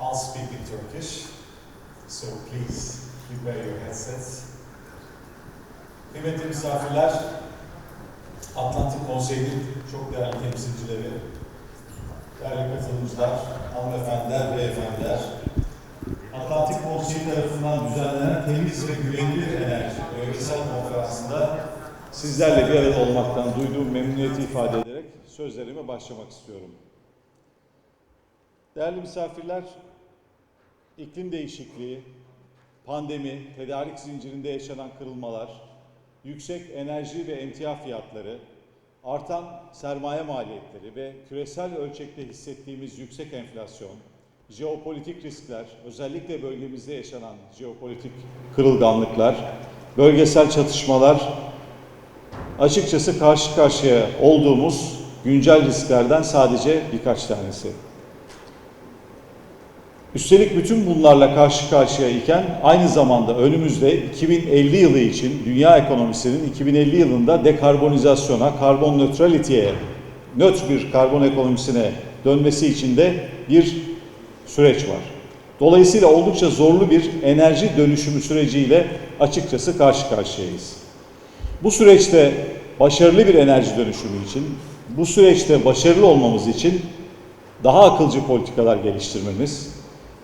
I'll speak in Turkish, so please prepare your headsets. Kıymetli misafirler, Atlantik Konseyi'nin çok değerli temsilcileri, değerli katılımcılar, hanımefendiler, beyefendiler, Atlantik Konseyi tarafından düzenlenen Temiz ve Güvenilir Enerji Bölgesel Konferansı'nda sizlerle bir arada olmaktan duyduğum memnuniyeti ifade ederek sözlerime başlamak istiyorum. Değerli misafirler, iklim değişikliği, pandemi, tedarik zincirinde yaşanan kırılmalar, yüksek enerji ve emtia fiyatları, artan sermaye maliyetleri ve küresel ölçekte hissettiğimiz yüksek enflasyon, jeopolitik riskler, özellikle bölgemizde yaşanan jeopolitik kırılganlıklar, bölgesel çatışmalar, açıkçası karşı karşıya olduğumuz güncel risklerden sadece birkaç tanesi. Üstelik bütün bunlarla karşı karşıya iken aynı zamanda önümüzde 2050 yılı için dünya ekonomisinin 2050 yılında dekarbonizasyona, karbon nötraliteye, nötr bir karbon ekonomisine dönmesi için de bir süreç var. Dolayısıyla oldukça zorlu bir enerji dönüşümü süreciyle açıkçası karşı karşıyayız. Bu süreçte başarılı bir enerji dönüşümü için, bu süreçte başarılı olmamız için daha akılcı politikalar geliştirmemiz,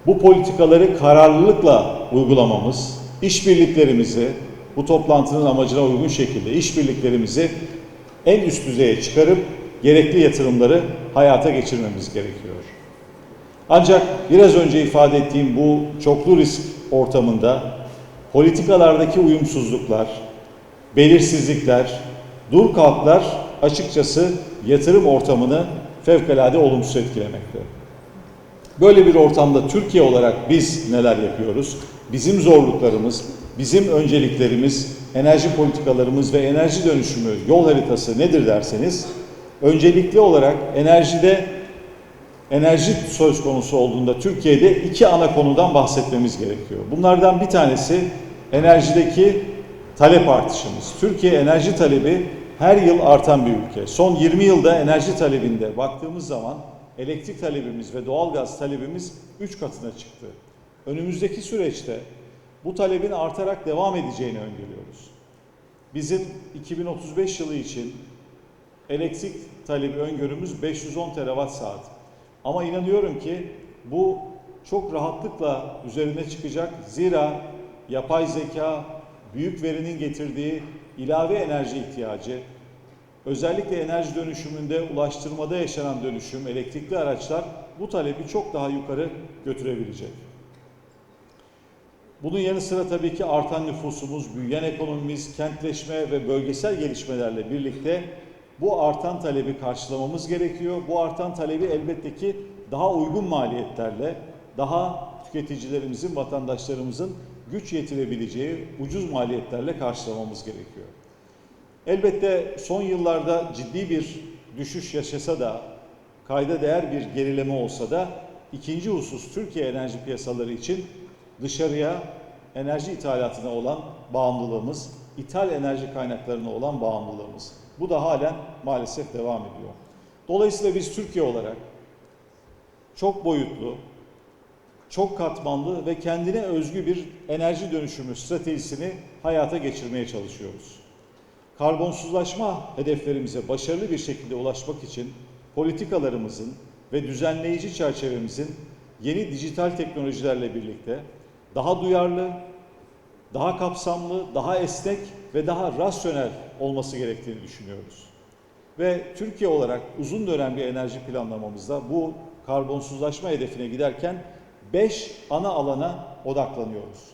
bu politikaları kararlılıkla uygulamamız, işbirliklerimizi bu toplantının amacına uygun şekilde işbirliklerimizi en üst düzeye çıkarıp gerekli yatırımları hayata geçirmemiz gerekiyor. Ancak biraz önce ifade ettiğim bu çoklu risk ortamında politikalardaki uyumsuzluklar, belirsizlikler, dur kalklar açıkçası yatırım ortamını fevkalade olumsuz etkilemekte. Böyle bir ortamda Türkiye olarak biz neler yapıyoruz? Bizim zorluklarımız, bizim önceliklerimiz, enerji politikalarımız ve enerji dönüşümü yol haritası nedir derseniz, öncelikli olarak enerjide enerji söz konusu olduğunda Türkiye'de iki ana konudan bahsetmemiz gerekiyor. Bunlardan bir tanesi enerjideki talep artışımız. Türkiye enerji talebi her yıl artan bir ülke. Son 20 yılda enerji talebinde baktığımız zaman elektrik talebimiz ve doğalgaz talebimiz 3 katına çıktı. Önümüzdeki süreçte bu talebin artarak devam edeceğini öngörüyoruz. Bizim 2035 yılı için elektrik talebi öngörümüz 510 terawatt saat. Ama inanıyorum ki bu çok rahatlıkla üzerine çıkacak. Zira yapay zeka, büyük verinin getirdiği ilave enerji ihtiyacı, özellikle enerji dönüşümünde, ulaştırmada yaşanan dönüşüm, elektrikli araçlar bu talebi çok daha yukarı götürebilecek. Bunun yanı sıra tabii ki artan nüfusumuz, büyüyen ekonomimiz, kentleşme ve bölgesel gelişmelerle birlikte bu artan talebi karşılamamız gerekiyor. Bu artan talebi elbette ki daha uygun maliyetlerle, daha tüketicilerimizin, vatandaşlarımızın güç yetirebileceği ucuz maliyetlerle karşılamamız gerekiyor. Elbette son yıllarda ciddi bir düşüş yaşasa da, kayda değer bir gerileme olsa da ikinci husus Türkiye enerji piyasaları için dışarıya enerji ithalatına olan bağımlılığımız, ithal enerji kaynaklarına olan bağımlılığımız. Bu da halen maalesef devam ediyor. Dolayısıyla biz Türkiye olarak çok boyutlu, çok katmanlı ve kendine özgü bir enerji dönüşümü stratejisini hayata geçirmeye çalışıyoruz. Karbonsuzlaşma hedeflerimize başarılı bir şekilde ulaşmak için politikalarımızın ve düzenleyici çerçevemizin yeni dijital teknolojilerle birlikte daha duyarlı, daha kapsamlı, daha esnek ve daha rasyonel olması gerektiğini düşünüyoruz. Ve Türkiye olarak uzun dönem bir enerji planlamamızda bu karbonsuzlaşma hedefine giderken 5 ana alana odaklanıyoruz.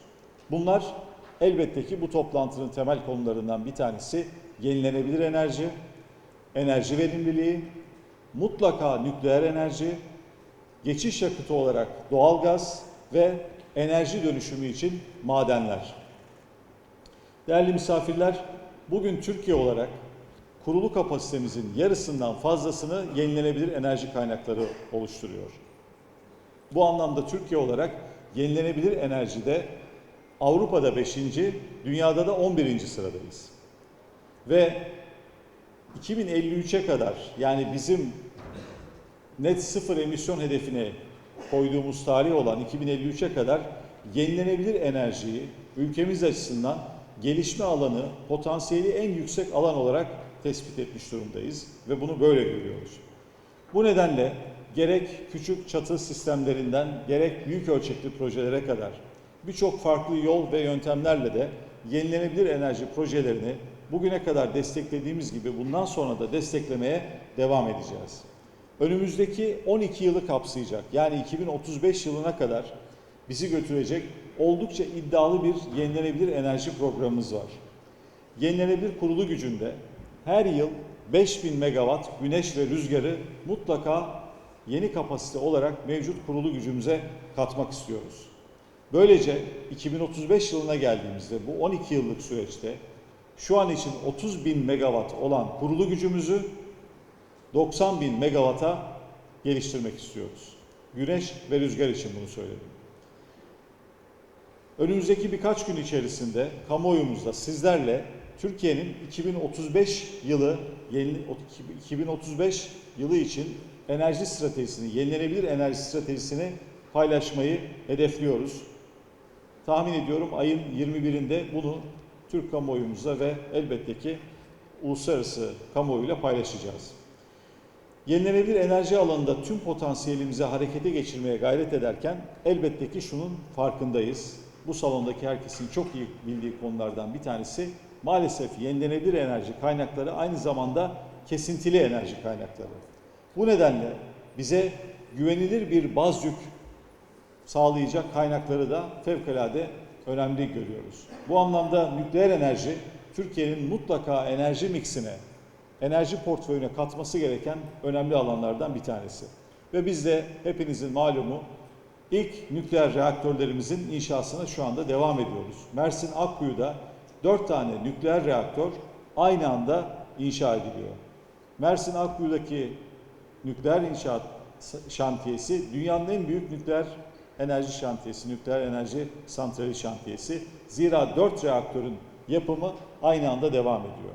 Bunlar elbette ki bu toplantının temel konularından bir tanesi yenilenebilir enerji, enerji verimliliği, mutlaka nükleer enerji, geçiş yakıtı olarak doğalgaz ve enerji dönüşümü için madenler. Değerli misafirler, bugün Türkiye olarak kurulu kapasitemizin yarısından fazlasını yenilenebilir enerji kaynakları oluşturuyor. Bu anlamda Türkiye olarak yenilenebilir enerjide Avrupa'da 5. dünyada da 11. sıradayız. Ve 2053'e kadar yani bizim net sıfır emisyon hedefine koyduğumuz tarih olan 2053'e kadar yenilenebilir enerjiyi ülkemiz açısından gelişme alanı, potansiyeli en yüksek alan olarak tespit etmiş durumdayız ve bunu böyle görüyoruz. Bu nedenle gerek küçük çatı sistemlerinden gerek büyük ölçekli projelere kadar birçok farklı yol ve yöntemlerle de yenilenebilir enerji projelerini bugüne kadar desteklediğimiz gibi bundan sonra da desteklemeye devam edeceğiz. Önümüzdeki 12 yılı kapsayacak yani 2035 yılına kadar bizi götürecek oldukça iddialı bir yenilenebilir enerji programımız var. Yenilenebilir kurulu gücünde her yıl 5000 megawatt güneş ve rüzgarı mutlaka yeni kapasite olarak mevcut kurulu gücümüze katmak istiyoruz. Böylece 2035 yılına geldiğimizde bu 12 yıllık süreçte şu an için 30 bin megawatt olan kurulu gücümüzü 90 bin megawatt'a geliştirmek istiyoruz. Güneş ve rüzgar için bunu söyledim. Önümüzdeki birkaç gün içerisinde kamuoyumuzda sizlerle Türkiye'nin 2035 yılı 2035 yılı için enerji stratejisini, yenilenebilir enerji stratejisini paylaşmayı hedefliyoruz. Tahmin ediyorum ayın 21'inde bunu Türk kamuoyumuzla ve elbette ki uluslararası kamuoyuyla paylaşacağız. Yenilenebilir enerji alanında tüm potansiyelimizi harekete geçirmeye gayret ederken elbette ki şunun farkındayız. Bu salondaki herkesin çok iyi bildiği konulardan bir tanesi maalesef yenilenebilir enerji kaynakları aynı zamanda kesintili enerji kaynakları. Bu nedenle bize güvenilir bir baz yük sağlayacak kaynakları da fevkalade önemli görüyoruz. Bu anlamda nükleer enerji Türkiye'nin mutlaka enerji miksine, enerji portföyüne katması gereken önemli alanlardan bir tanesi. Ve biz de hepinizin malumu ilk nükleer reaktörlerimizin inşasına şu anda devam ediyoruz. Mersin Akkuyu'da 4 tane nükleer reaktör aynı anda inşa ediliyor. Mersin Akkuyu'daki nükleer inşaat şantiyesi dünyanın en büyük nükleer enerji şantiyesi, nükleer enerji santrali şantiyesi. Zira 4 reaktörün yapımı aynı anda devam ediyor.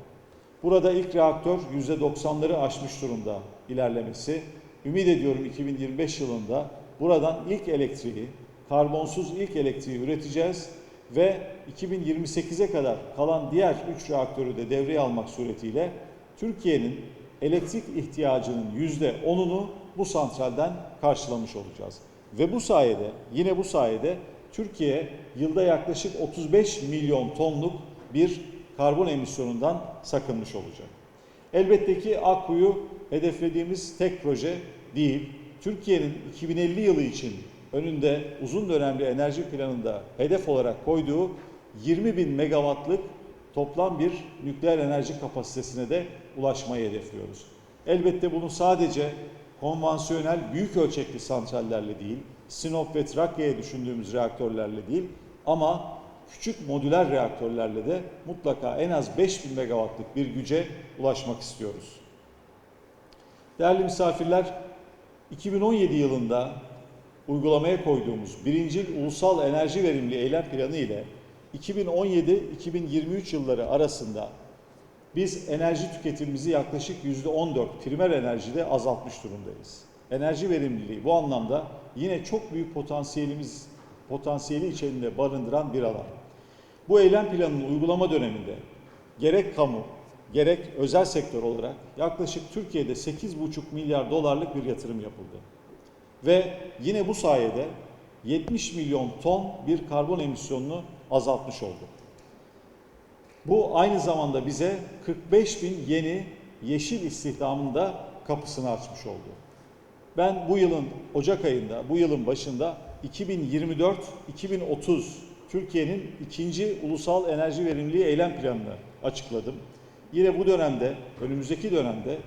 Burada ilk reaktör %90'ları aşmış durumda ilerlemesi. Ümit ediyorum 2025 yılında buradan ilk elektriği, karbonsuz ilk elektriği üreteceğiz ve 2028'e kadar kalan diğer 3 reaktörü de devreye almak suretiyle Türkiye'nin elektrik ihtiyacının %10'unu bu santralden karşılamış olacağız. Ve bu sayede, yine bu sayede Türkiye yılda yaklaşık 35 milyon tonluk bir karbon emisyonundan sakınmış olacak. Elbette ki Akkuyu hedeflediğimiz tek proje değil. Türkiye'nin 2050 yılı için önünde uzun dönemli enerji planında hedef olarak koyduğu 20 bin megawattlık toplam bir nükleer enerji kapasitesine de ulaşmayı hedefliyoruz. Elbette bunu sadece konvansiyonel büyük ölçekli santrallerle değil, Sinop ve Trakya'ya düşündüğümüz reaktörlerle değil ama küçük modüler reaktörlerle de mutlaka en az 5000 megawattlık bir güce ulaşmak istiyoruz. Değerli misafirler, 2017 yılında uygulamaya koyduğumuz birinci Ulusal Enerji Verimli Eylem Planı ile 2017-2023 yılları arasında biz enerji tüketimimizi yaklaşık %14 primer enerjide azaltmış durumdayız. Enerji verimliliği bu anlamda yine çok büyük potansiyelimiz potansiyeli içerisinde barındıran bir alan. Bu eylem planının uygulama döneminde gerek kamu gerek özel sektör olarak yaklaşık Türkiye'de 8,5 milyar dolarlık bir yatırım yapıldı. Ve yine bu sayede 70 milyon ton bir karbon emisyonunu azaltmış olduk. Bu aynı zamanda bize 45 bin yeni yeşil istihdamın da kapısını açmış oldu. Ben bu yılın Ocak ayında, bu yılın başında 2024-2030 Türkiye'nin ikinci ulusal enerji verimliliği eylem planını açıkladım. Yine bu dönemde, önümüzdeki dönemde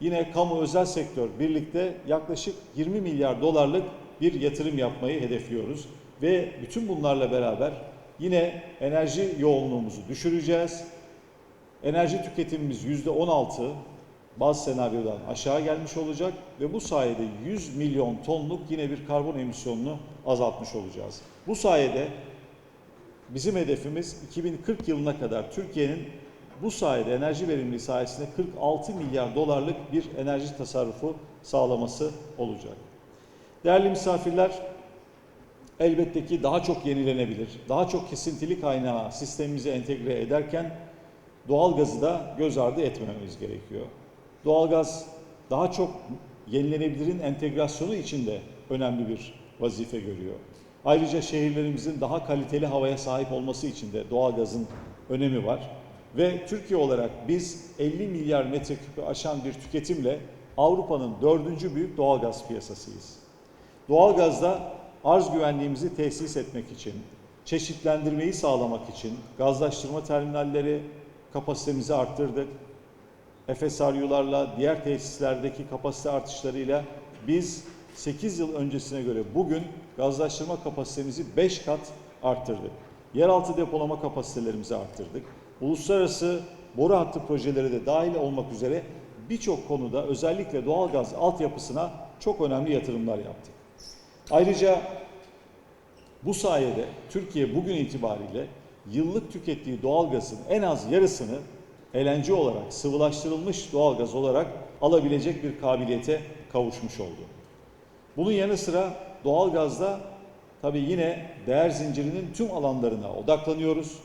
yine kamu özel sektör birlikte yaklaşık 20 milyar dolarlık bir yatırım yapmayı hedefliyoruz. Ve bütün bunlarla beraber yine enerji yoğunluğumuzu düşüreceğiz. Enerji tüketimimiz yüzde 16 bazı senaryodan aşağı gelmiş olacak ve bu sayede 100 milyon tonluk yine bir karbon emisyonunu azaltmış olacağız. Bu sayede bizim hedefimiz 2040 yılına kadar Türkiye'nin bu sayede enerji verimliliği sayesinde 46 milyar dolarlık bir enerji tasarrufu sağlaması olacak. Değerli misafirler, elbette ki daha çok yenilenebilir, daha çok kesintili kaynağı sistemimize entegre ederken doğalgazı da göz ardı etmememiz gerekiyor. Doğalgaz daha çok yenilenebilirin entegrasyonu için de önemli bir vazife görüyor. Ayrıca şehirlerimizin daha kaliteli havaya sahip olması için de doğalgazın önemi var. Ve Türkiye olarak biz 50 milyar metreküpü aşan bir tüketimle Avrupa'nın dördüncü büyük doğalgaz piyasasıyız. Doğalgazda arz güvenliğimizi tesis etmek için, çeşitlendirmeyi sağlamak için gazlaştırma terminalleri kapasitemizi arttırdık. FSRU'larla, diğer tesislerdeki kapasite artışlarıyla biz 8 yıl öncesine göre bugün gazlaştırma kapasitemizi 5 kat arttırdık. Yeraltı depolama kapasitelerimizi arttırdık. Uluslararası boru hattı projeleri de dahil olmak üzere birçok konuda özellikle doğalgaz altyapısına çok önemli yatırımlar yaptık. Ayrıca bu sayede Türkiye bugün itibariyle yıllık tükettiği doğalgazın en az yarısını LNG olarak, sıvılaştırılmış doğalgaz olarak alabilecek bir kabiliyete kavuşmuş oldu. Bunun yanı sıra doğalgazda tabii yine değer zincirinin tüm alanlarına odaklanıyoruz.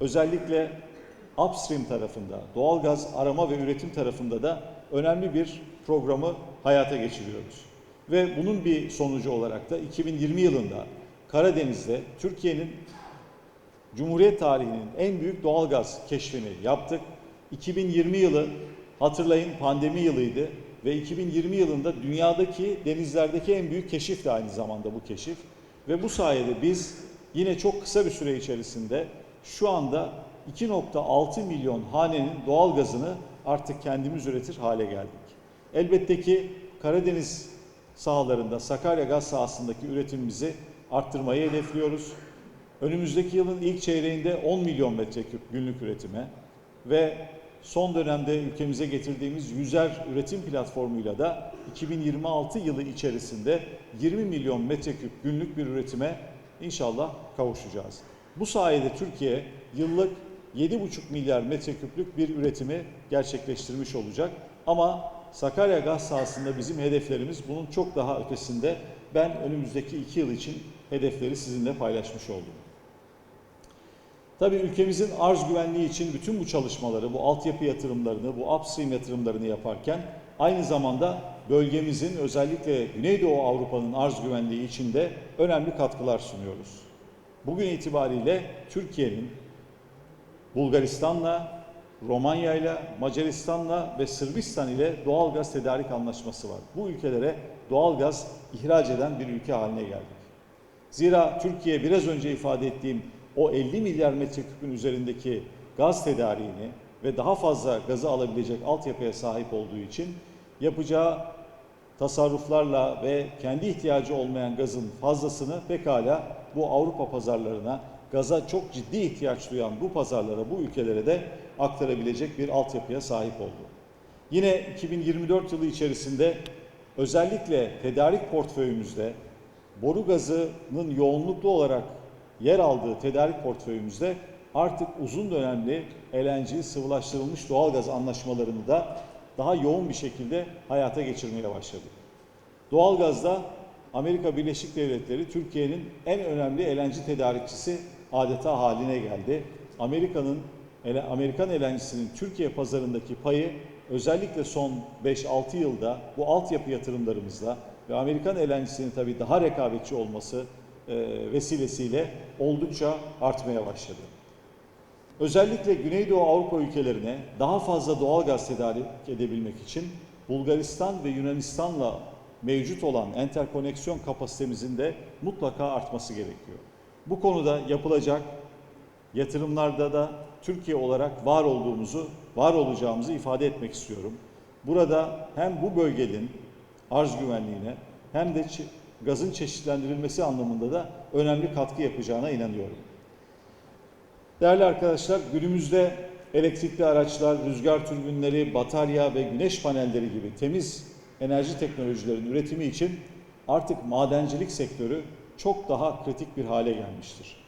Özellikle upstream tarafında, doğalgaz arama ve üretim tarafında da önemli bir programı hayata geçiriyoruz. Ve bunun bir sonucu olarak da 2020 yılında Karadeniz'de Türkiye'nin Cumhuriyet tarihinin en büyük doğalgaz keşfini yaptık. 2020 yılı hatırlayın pandemi yılıydı ve 2020 yılında dünyadaki denizlerdeki en büyük keşif de aynı zamanda bu keşif. Ve bu sayede biz yine çok kısa bir süre içerisinde şu anda 2.6 milyon hanenin doğalgazını artık kendimiz üretir hale geldik. Elbette ki Karadeniz sahalarında Sakarya gaz sahasındaki üretimimizi arttırmayı hedefliyoruz. Önümüzdeki yılın ilk çeyreğinde 10 milyon metreküp günlük üretime ve son dönemde ülkemize getirdiğimiz yüzer üretim platformuyla da 2026 yılı içerisinde 20 milyon metreküp günlük bir üretime inşallah kavuşacağız. Bu sayede Türkiye yıllık 7,5 milyar metreküplük bir üretimi gerçekleştirmiş olacak. Ama Sakarya gaz sahasında bizim hedeflerimiz bunun çok daha ötesinde. Ben önümüzdeki iki yıl için hedefleri sizinle paylaşmış oldum. Tabii ülkemizin arz güvenliği için bütün bu çalışmaları, bu altyapı yatırımlarını, bu upstream yatırımlarını yaparken aynı zamanda bölgemizin özellikle Güneydoğu Avrupa'nın arz güvenliği için de önemli katkılar sunuyoruz. Bugün itibariyle Türkiye'nin Bulgaristan'la, Romanya'yla, Macaristan'la ve Sırbistan ile doğal gaz tedarik anlaşması var. Bu ülkelere doğal gaz ihraç eden bir ülke haline geldik. Zira Türkiye biraz önce ifade ettiğim o 50 milyar metreküpün üzerindeki gaz tedariğini ve daha fazla gazı alabilecek altyapıya sahip olduğu için yapacağı tasarruflarla ve kendi ihtiyacı olmayan gazın fazlasını pekala bu Avrupa pazarlarına gaza çok ciddi ihtiyaç duyan bu pazarlara, bu ülkelere de aktarabilecek bir altyapıya sahip oldu. Yine 2024 yılı içerisinde özellikle tedarik portföyümüzde boru gazının yoğunluklu olarak yer aldığı tedarik portföyümüzde artık uzun dönemli LNG sıvılaştırılmış doğalgaz anlaşmalarını da daha yoğun bir şekilde hayata geçirmeye başladık. Doğalgazda Amerika Birleşik Devletleri Türkiye'nin en önemli LNG tedarikçisi adeta haline geldi. Amerika'nın Amerikan LNG'sinin Türkiye pazarındaki payı özellikle son 5-6 yılda bu altyapı yatırımlarımızla ve Amerikan LNG'sinin tabii daha rekabetçi olması e, vesilesiyle oldukça artmaya başladı. Özellikle Güneydoğu Avrupa ülkelerine daha fazla doğal gaz tedarik edebilmek için Bulgaristan ve Yunanistan'la mevcut olan enterkoneksiyon kapasitemizin de mutlaka artması gerekiyor. Bu konuda yapılacak yatırımlarda da Türkiye olarak var olduğumuzu, var olacağımızı ifade etmek istiyorum. Burada hem bu bölgenin arz güvenliğine hem de gazın çeşitlendirilmesi anlamında da önemli katkı yapacağına inanıyorum. Değerli arkadaşlar, günümüzde elektrikli araçlar, rüzgar türbinleri, batarya ve güneş panelleri gibi temiz enerji teknolojilerinin üretimi için artık madencilik sektörü çok daha kritik bir hale gelmiştir.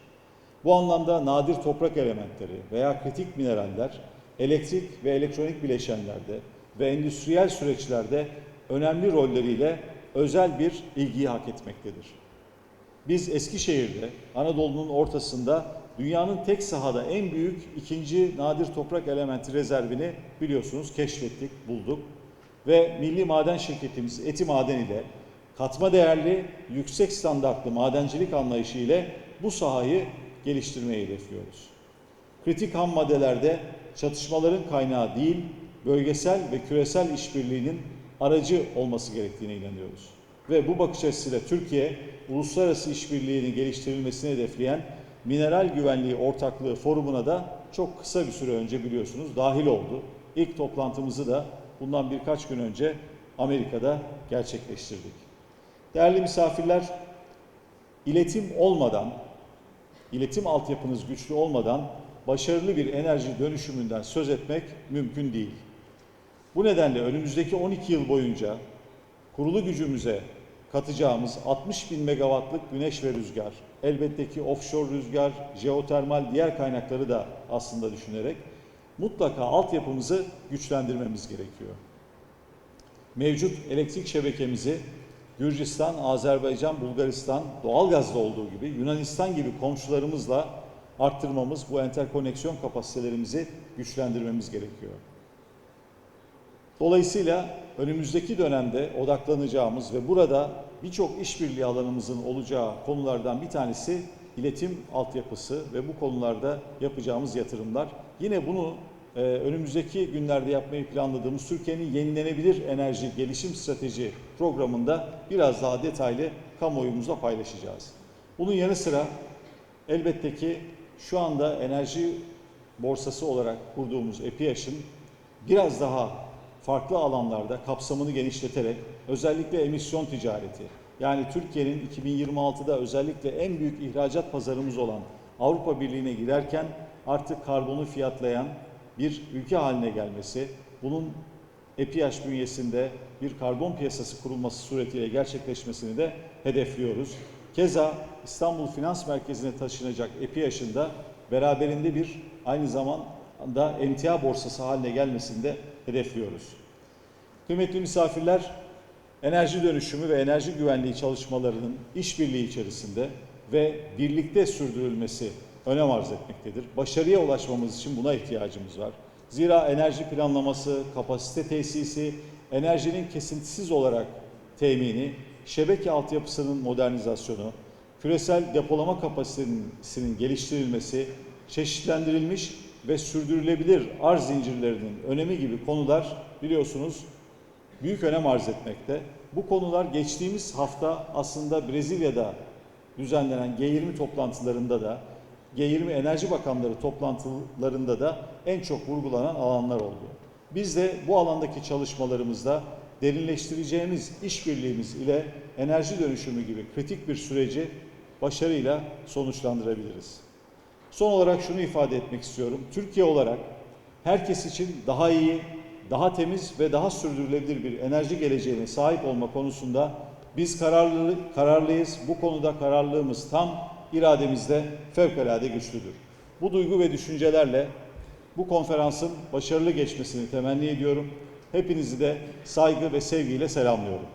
Bu anlamda nadir toprak elementleri veya kritik mineraller elektrik ve elektronik bileşenlerde ve endüstriyel süreçlerde önemli rolleriyle özel bir ilgiyi hak etmektedir. Biz Eskişehir'de, Anadolu'nun ortasında dünyanın tek sahada en büyük ikinci nadir toprak elementi rezervini biliyorsunuz keşfettik, bulduk. Ve milli maden şirketimiz Eti Maden ile katma değerli, yüksek standartlı madencilik anlayışı ile bu sahayı geliştirmeyi hedefliyoruz. Kritik ham maddelerde çatışmaların kaynağı değil, bölgesel ve küresel işbirliğinin aracı olması gerektiğine inanıyoruz. Ve bu bakış açısıyla Türkiye, uluslararası işbirliğinin geliştirilmesini hedefleyen Mineral Güvenliği Ortaklığı Forumu'na da çok kısa bir süre önce biliyorsunuz dahil oldu. İlk toplantımızı da bundan birkaç gün önce Amerika'da gerçekleştirdik. Değerli misafirler, iletim olmadan, iletim altyapınız güçlü olmadan başarılı bir enerji dönüşümünden söz etmek mümkün değil. Bu nedenle önümüzdeki 12 yıl boyunca kurulu gücümüze katacağımız 60 bin megawattlık güneş ve rüzgar, elbette ki offshore rüzgar, jeotermal diğer kaynakları da aslında düşünerek mutlaka altyapımızı güçlendirmemiz gerekiyor. Mevcut elektrik şebekemizi Gürcistan, Azerbaycan, Bulgaristan, doğalgazda olduğu gibi Yunanistan gibi komşularımızla arttırmamız, bu enterkoneksiyon kapasitelerimizi güçlendirmemiz gerekiyor. Dolayısıyla önümüzdeki dönemde odaklanacağımız ve burada birçok işbirliği alanımızın olacağı konulardan bir tanesi iletim altyapısı ve bu konularda yapacağımız yatırımlar. Yine bunu e, önümüzdeki günlerde yapmayı planladığımız Türkiye'nin yenilenebilir enerji gelişim strateji programında biraz daha detaylı kamuoyumuzla paylaşacağız. Bunun yanı sıra elbette ki şu anda enerji borsası olarak kurduğumuz EPİAŞ'ın biraz daha farklı alanlarda kapsamını genişleterek özellikle emisyon ticareti yani Türkiye'nin 2026'da özellikle en büyük ihracat pazarımız olan Avrupa Birliği'ne girerken artık karbonu fiyatlayan bir ülke haline gelmesi, bunun EPİAŞ bünyesinde bir karbon piyasası kurulması suretiyle gerçekleşmesini de hedefliyoruz. Keza İstanbul Finans Merkezi'ne taşınacak EPİAŞ'ın da beraberinde bir aynı zamanda emtia borsası haline gelmesini de hedefliyoruz. Kıymetli misafirler, enerji dönüşümü ve enerji güvenliği çalışmalarının işbirliği içerisinde ve birlikte sürdürülmesi önem arz etmektedir. Başarıya ulaşmamız için buna ihtiyacımız var. Zira enerji planlaması, kapasite tesisi, enerjinin kesintisiz olarak temini, şebeke altyapısının modernizasyonu, küresel depolama kapasitesinin geliştirilmesi, çeşitlendirilmiş ve sürdürülebilir arz zincirlerinin önemi gibi konular biliyorsunuz büyük önem arz etmekte. Bu konular geçtiğimiz hafta aslında Brezilya'da düzenlenen G20 toplantılarında da G20 Enerji Bakanları toplantılarında da en çok vurgulanan alanlar oldu. Biz de bu alandaki çalışmalarımızda derinleştireceğimiz işbirliğimiz ile enerji dönüşümü gibi kritik bir süreci başarıyla sonuçlandırabiliriz. Son olarak şunu ifade etmek istiyorum. Türkiye olarak herkes için daha iyi, daha temiz ve daha sürdürülebilir bir enerji geleceğine sahip olma konusunda biz kararlı, kararlıyız. Bu konuda kararlılığımız tam, irademiz de fevkalade güçlüdür. Bu duygu ve düşüncelerle bu konferansın başarılı geçmesini temenni ediyorum. Hepinizi de saygı ve sevgiyle selamlıyorum.